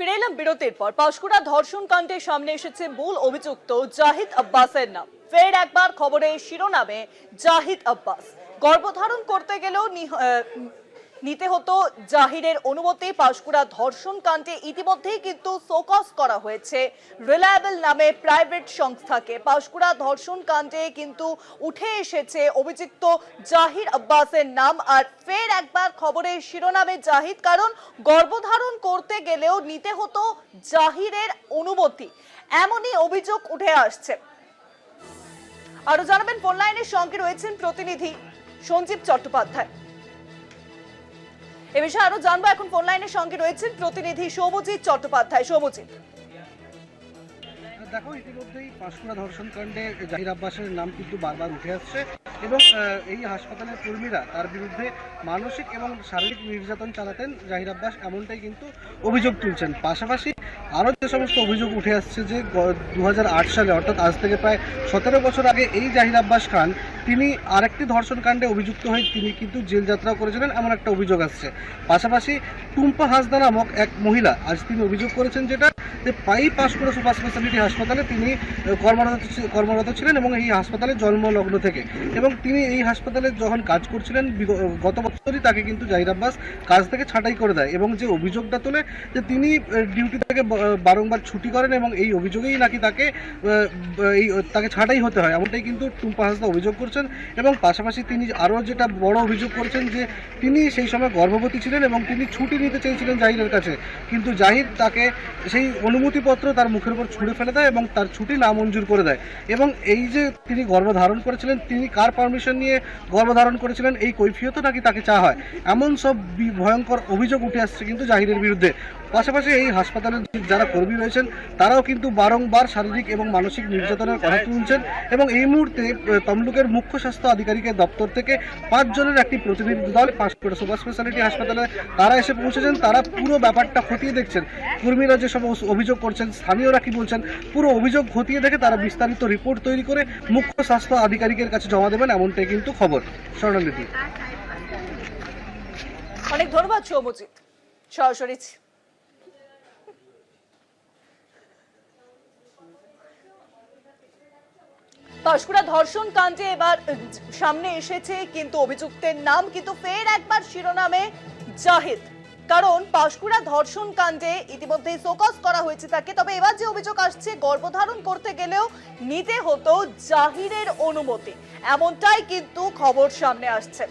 ফিরে এলাম বিরতির পর। পাঁশকুড়া ধর্ষণ কাণ্ডের সামনে এসেছে মূল অভিযুক্ত জাহিদ আব্বাসের নাম। ফের একবার খবরে শিরোনামে জাহিদ আব্বাস। গর্ভধারণ করতে গেলেও নিতে হতো জাহিরের অনুমতি। পাঁশকুড়া ধর্ষণ কাণ্ডে ইতিমধ্যেই কিন্তু সোকস করা হয়েছে। রিলায়েবল নামে প্রাইভেট সংস্থাকে। পাঁশকুড়া ধর্ষণ কাণ্ডে কিন্তু উঠে এসেছে অভিযুক্ত জাহির আব্বাসের নাম। আর ফের একবার খবরের শিরোনামে জাহিদ, কারণ গর্ভধারণ করতে গেলেও নিতে হতো জাহিরের অনুমতি। এমনই অভিযোগ উঠে আসছে। আরও জানাবেন ফোন লাইনের সঙ্গে রয়েছেন প্রতিনিধি সঞ্জীব চট্টোপাধ্যায়। এ বিষয়ে আরও জানব। এখন ফোন লাইনের সঙ্গে রয়েছেন প্রতিনিধি চট্টোপাধ্যায়। দেখো, ইতিমধ্যেই জাহির আব্বাসের নাম কিন্তু বারবার উঠে আসছে এবং এই হাসপাতালের কর্মীরা তার বিরুদ্ধে মানসিক এবং শারীরিক নির্যাতন চালাতেন জাহির আব্বাস, এমনটাই কিন্তু অভিযোগ তুলছেন। পাশাপাশি আরও যে সমস্ত অভিযোগ উঠে আসছে যে দু হাজার আট সালে, অর্থাৎ আজ থেকে প্রায় সতেরো বছর আগে এই জাহির আব্বাস খান তিনি আরেকটি ধর্ষণ কাণ্ডে অভিযুক্ত হয়ে তিনি কিন্তু জেল যাত্রা করেছিলেন, এমন একটা অভিযোগ আসছে। পাশাপাশি টুম্পা হাসদা নামক এক মহিলা আজ তিনি অভিযোগ করেছেন যেটা যে পাই পাঁশকুড়া সুপার স্পেশালিটি হাসপাতালে তিনি কর্মরত কর্মরত ছিলেন এবং এই হাসপাতালে জন্মলগ্ন থেকে। এবং তিনি এই হাসপাতালে যখন কাজ করছিলেন গত বছরই তাকে কিন্তু জাহির আব্বাস কাজ থেকে ছাঁটাই করে দেয় এবং যে অভিযোগটা তোলে যে তিনি ডিউটি থেকে বারংবার ছুটি করেন এবং এই অভিযোগেই নাকি তাকে এই, তাকে ছাঁটাই হতে হয় এমনটাই কিন্তু টুম্পা হাসদা অভিযোগ করছেন এবং পাশাপাশি তিনি আরও যেটা বড় অভিযোগ করেছেন যে তিনি সেই সময় গর্ভবতী ছিলেন এবং তিনি ছুটি নিতে চেয়েছিলেন জাহিরের কাছে। কিন্তু জাহির তাকে সেই অনুমতিপত্র তার মুখের উপর ছুঁড়ে ফেলে দেয় এবং তার ছুটি নামঞ্জুর করে দেয়। এবং এই যে তিনি গর্ভধারণ করেছিলেন, তিনি কার পারমিশন নিয়ে গর্ভধারণ করেছিলেন, এই কৈফিয়তও নাকি তাকে চা হয়? এমন সব ভয়ঙ্কর অভিযোগ উঠে আসছে কিন্তু জাহিরের বিরুদ্ধে। পাশাপাশি এই হাসপাতালের যারা কর্মী রয়েছেন, তারাও কিন্তু বারংবার শারীরিক এবং মানসিক নির্যাতনের কথা তুলছেন এবং এই মুহূর্তে তমলুকের মুখ্য স্বাস্থ্য আধিকারিকের দপ্তর থেকে পাঁচজনের একটি প্রতিনিধি দল পাঁশকুড়া সুপার স্পেশালিটি হাসপাতালে তারা এসে পৌঁছেছেন। তারা পুরো ব্যাপারটা খতিয়ে দেখছেন। কর্মীরা যে সব অভিযোগ করছেন, স্থানীয়রা কি বলছেন, পুরো অভিযোগ খতিয়ে দেখে তারা বিস্তারিত রিপোর্ট তৈরি করে মুখ্য স্বাস্থ্য আধিকারিকের কাছে জমা দেবেন, এমনটাই কিন্তু খবর। স্বর্ণালিপি অনেক ধন্যবাদ সৌমজিৎ সরাসরি পাঁশকুড়া ধর্ষণ কাণ্ডে এবার সামনে এসেছে, কিন্তু অভিযুক্তের নাম কিন্তু ফের একবার শিরোনামে জাহিদ। কারণ পাঁশকুড়া ধর্ষণ কাণ্ডে ইতিমধ্যেই ফোকাস করা হয়েছে তাকে। তবে এবার যে অভিযোগ আসছে, গর্ভধারণ করতে গেলেও নিতে হতো জাহিরের অনুমতি। এমনটাই কিন্তু খবর সামনে আসছে।